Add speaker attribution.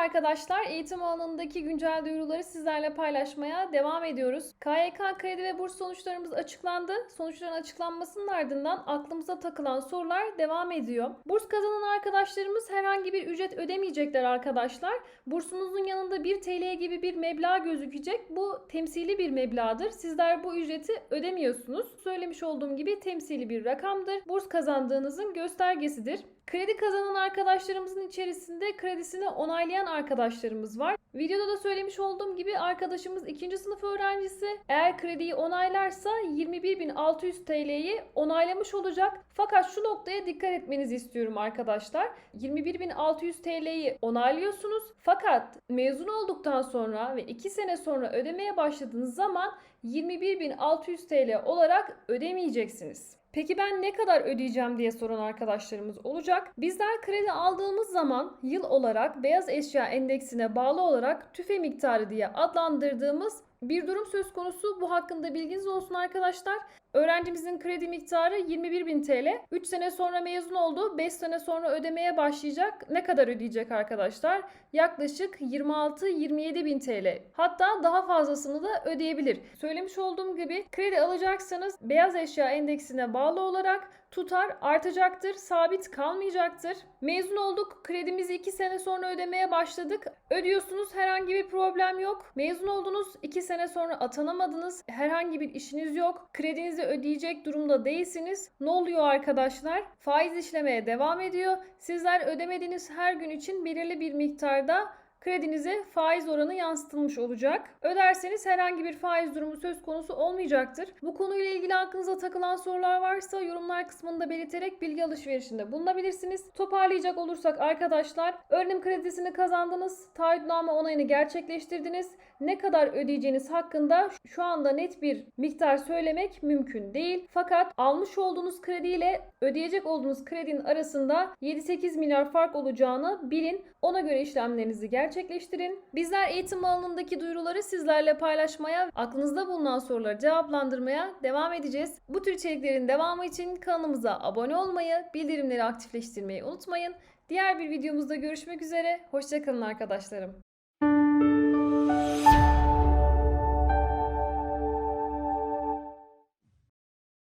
Speaker 1: arkadaşlar. Eğitim alanındaki güncel duyuruları sizlerle paylaşmaya devam ediyoruz. KYK kredi ve burs sonuçlarımız açıklandı. Sonuçların açıklanmasının ardından aklımıza takılan sorular devam ediyor. Burs kazanan arkadaşlarımız herhangi bir ücret ödemeyecekler arkadaşlar. Bursunuzun yanında 1 TL gibi bir meblağ gözükecek. Bu temsili bir meblağdır. Sizler bu ücreti ödemiyorsunuz. Söylemiş olduğum gibi temsili bir rakamdır. Burs kazandığınızın göstergesidir. Kredi kazanan arkadaşlarımızın içerisinde kredisini onaylayan arkadaşlarımız var. Videoda da söylemiş olduğum gibi arkadaşımız 2. sınıf öğrencisi. Eğer krediyi onaylarsa 21.600 TL'yi onaylamış olacak. Fakat şu noktaya dikkat etmenizi istiyorum arkadaşlar. 21.600 TL'yi onaylıyorsunuz. Fakat mezun olduktan sonra ve 2 sene sonra ödemeye başladığınız zaman 21.600 TL olarak ödemeyeceksiniz. Peki ben ne kadar ödeyeceğim diye soran arkadaşlarımız olacak. Bizler kredi aldığımız zaman yıl olarak beyaz eşya endeksine bağlı olarak tüfe miktarı diye adlandırdığımız bir durum söz konusu. Bu hakkında bilginiz olsun arkadaşlar. Öğrencimizin kredi miktarı 21.000 TL. 3 sene sonra mezun oldu. 5 sene sonra ödemeye başlayacak. Ne kadar ödeyecek arkadaşlar? Yaklaşık 26-27 bin TL. Hatta daha fazlasını da ödeyebilir. Söylemiş olduğum gibi kredi alacaksanız beyaz eşya endeksine bağlı olarak tutar artacaktır, sabit kalmayacaktır. Mezun olduk, kredimizi 2 sene sonra ödemeye başladık. Ödüyorsunuz, herhangi bir problem yok. Mezun oldunuz, 2 sene sonra atanamadınız, herhangi bir işiniz yok. Kredinizi ödeyecek durumda değilsiniz. Ne oluyor arkadaşlar? Faiz işlemeye devam ediyor. Sizler ödemediğiniz her gün için belirli bir miktarda kredinize faiz oranı yansıtılmış olacak. Öderseniz herhangi bir faiz durumu söz konusu olmayacaktır. Bu konuyla ilgili aklınıza takılan sorular varsa yorumlar kısmında belirterek bilgi alışverişinde bulunabilirsiniz. Toparlayacak olursak arkadaşlar, öğrenim kredisini kazandınız, taahhütname onayını gerçekleştirdiniz. Ne kadar ödeyeceğiniz hakkında şu anda net bir miktar söylemek mümkün değil. Fakat almış olduğunuz krediyle ödeyecek olduğunuz kredinin arasında 7-8 milyar fark olacağını bilin. Ona göre işlemlerinizi gerçekleştirin. Bizler eğitim alanındaki duyuruları sizlerle paylaşmaya, aklınızda bulunan soruları cevaplandırmaya devam edeceğiz. Bu tür içeriklerin devamı için kanalımıza abone olmayı, bildirimleri aktifleştirmeyi unutmayın. Diğer bir videomuzda görüşmek üzere. Hoşçakalın arkadaşlarım.